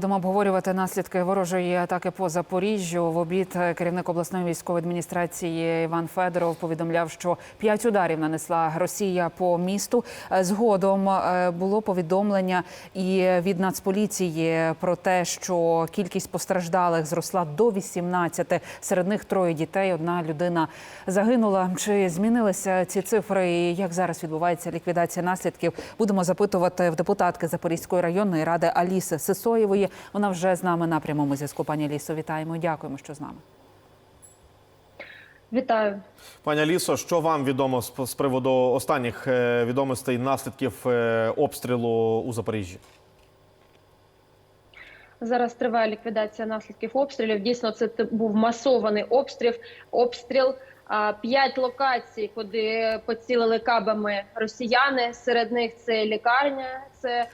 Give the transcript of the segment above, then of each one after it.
будемо обговорювати наслідки ворожої атаки по Запоріжжю. В обід керівник обласної військової адміністрації Іван Федоров повідомляв, що п'ять ударів нанесла Росія по місту. Згодом е, було повідомлення і від Нацполіції про те, що кількість постраждалих зросла до 18. Серед них троє дітей. Одна людина загинула. Чи змінилися ці цифри? І як зараз відбувається ліквідація наслідків? Будемо запитувати в депутатки Запорізької районної ради Аліси Сисоєвої. Вона вже з нами на прямому зв'язку. Пані Алісо, вітаємо. Дякуємо, що з нами. Вітаю. Пані Алісо, що вам відомо з, приводу останніх е, відомостей наслідків е, обстрілу у Запоріжжі? Зараз триває ліквідація наслідків обстрілів. Дійсно, це був масований обстріл. Обстріл п'ять локацій, куди поцілили кабами росіяни. Серед них це лікарня, це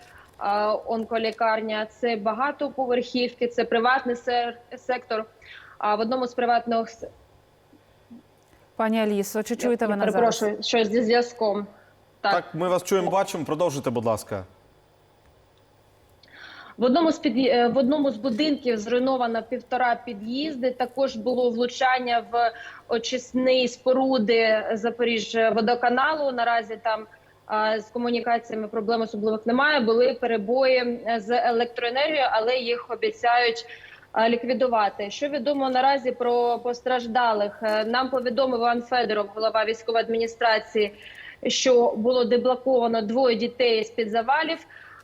онколікарня, це багатоповерхівки, це приватний сер- сектор. А в одному з приватних Пані Алісо, чи чуєте ви нас зараз? щось зі зв'язком. Так, ми вас чуємо, бачимо. Продовжуйте, будь ласка. В одному з під е, в одному з будинків зруйновано півтора під'їзди. Також було влучання в очисні споруди Запоріжжя водоканалу. Наразі там з комунікаціями проблем особливих немає. Були перебої е, з електроенергією, але їх обіцяють. Ліквідувати, що відомо наразі про постраждалих, Е, нам повідомив Іван Федоров, голова військової адміністрації, що було деблоковано двоє дітей з під завалів.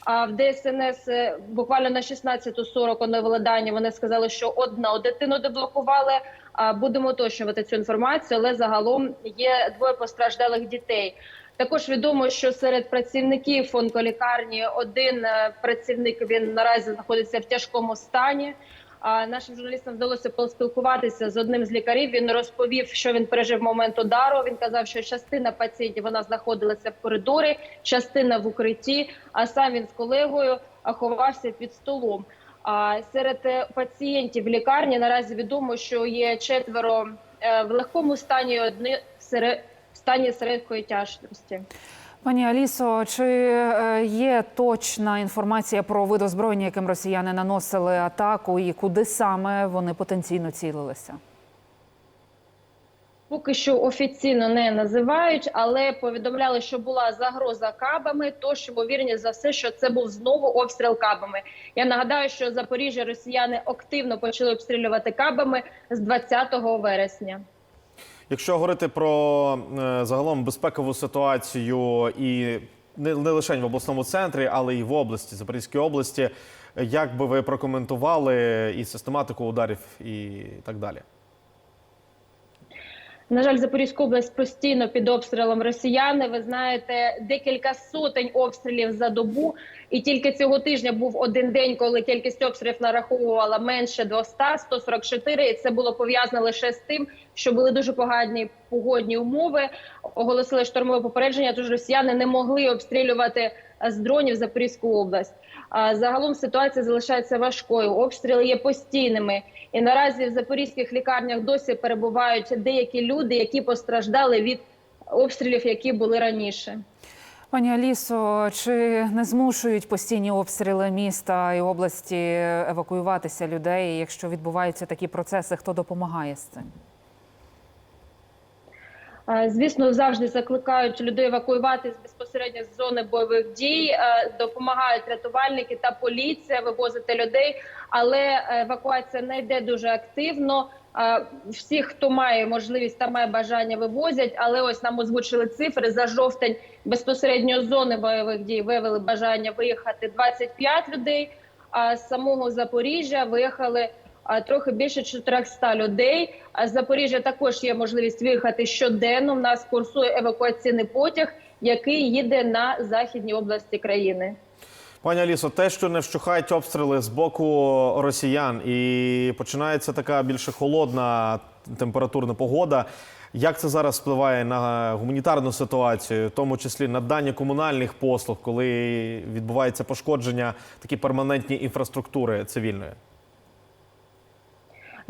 А в ДСНС е, буквально на 16.40 оновили дані. Вони сказали, що одну дитину деблокували. А будемо уточнювати цю інформацію, але загалом є двоє постраждалих дітей. Також відомо, що серед працівників онколікарні один е, працівник він наразі знаходиться в тяжкому стані. А нашим журналістам вдалося поспілкуватися з одним з лікарів. Він розповів, що він пережив момент удару. Він казав, що частина пацієнтів вона знаходилася в коридорі, частина в укритті. А сам він з колегою ховався під столом. А серед е, пацієнтів в лікарні наразі відомо, що є четверо е, в легкому стані, одні в стані середньої тяжкості. Пані Алісо, чи е, є точна інформація про вид озброєння, яким росіяни наносили атаку, і куди саме вони потенційно цілилися? Поки що офіційно не називають, але повідомляли, що була загроза кабами. Тож ймовірність за все, що це був знову обстріл кабами. Я нагадаю, що Запоріжжя росіяни активно почали обстрілювати кабами з 20 вересня. Якщо говорити про е, загалом безпекову ситуацію і не, не лише в обласному центрі, але й в області, Запорізькій області, як би ви прокоментували і систематику ударів, і так далі? На жаль, Запорізька область постійно під обстрілом росіяни. Ви знаєте, декілька сотень обстрілів за добу. І тільки цього тижня був один день, коли кількість обстрілів нараховувала менше 200, 144. І це було пов'язано лише з тим, що були дуже погані погодні умови. Оголосили штормове попередження. Тож росіяни не могли обстрілювати з дронів Запорізьку область. Загалом ситуація залишається важкою. Обстріли є постійними, і наразі в запорізьких лікарнях досі перебувають деякі люди, які постраждали від обстрілів, які були раніше. Пані Алісо, чи не змушують постійні обстріли міста і області евакуюватися людей? Якщо відбуваються такі процеси, хто допомагає з цим? Е, Звісно, завжди закликають людей евакуюватись безпосередньо з зони бойових дій. Е, Допомагають рятувальники та поліція вивозити людей, але евакуація не йде дуже активно. Е, Всі, хто має можливість та має бажання, вивозять. Але ось нам озвучили цифри за жовтень безпосередньо з зони бойових дій виявили бажання виїхати 25 людей. А з самого Запоріжжя виїхали трохи більше 400 людей. З Запоріжжя також є можливість виїхати щоденно. У нас курсує евакуаційний потяг, який їде на західній області країни. Пані Алісо, те, що не вщухають обстріли з боку росіян, і починається така більше холодна температурна погода. Як це зараз впливає на гуманітарну ситуацію, в тому числі надання комунальних послуг, коли відбувається пошкодження такі перманентні інфраструктури цивільної?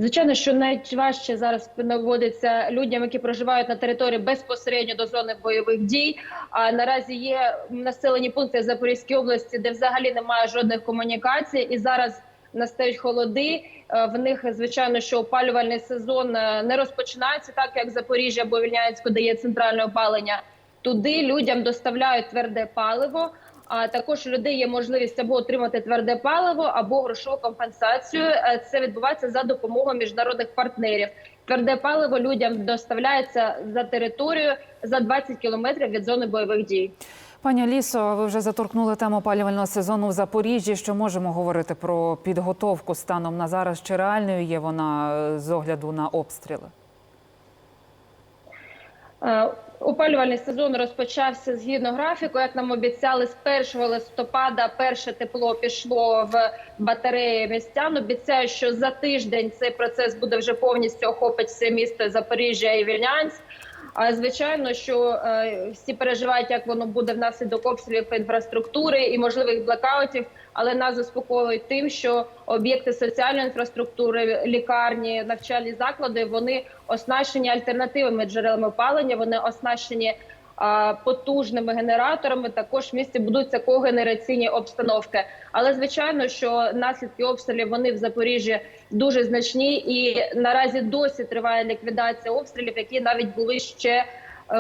Звичайно, що найважче зараз наводиться людям, які проживають на території безпосередньо до зони бойових дій. А наразі є населені пункти Запорізької області, де взагалі немає жодних комунікацій, і зараз настають холоди. Е, В них звичайно, що опалювальний сезон е, не розпочинається так, як Запоріжжя або Вільнянську дає центральне опалення. Туди людям доставляють тверде паливо. А також у людей є можливість або отримати тверде паливо, або грошову компенсацію. Е, Це відбувається за допомогою міжнародних партнерів. Тверде паливо людям доставляється за територію за 20 кілометрів від зони бойових дій. Пані Лісо, ви вже заторкнули тему опалювального сезону в Запоріжжі. Що можемо говорити про підготовку станом на зараз? Чи реальною є вона е, з огляду на обстріли? Е, Опалювальний сезон розпочався згідно графіку. Як нам обіцяли, з 1 листопада перше тепло пішло в батареї містян. Обіцяю, що за тиждень цей процес буде вже повністю охопить все місто Запоріжжя і Вільнянськ. А звичайно, що е, всі переживають, як воно буде внаслідок обстрілів інфраструктури і можливих блекаутів. Але нас заспокоюють тим, що об'єкти соціальної інфраструктури, лікарні, навчальні заклади вони оснащені альтернативними джерелами опалення. Вони оснащені потужними генераторами. Також в місті будуться когенераційні обстановки. Але звичайно, що наслідки обстрілів вони в Запоріжжі дуже значні, і наразі досі триває ліквідація обстрілів, які навіть були ще е,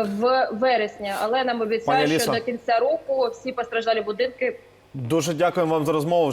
в вересні. Але нам обіцяють, що до кінця року всі постраждалі будинки Дуже дякуємо вам за розмову.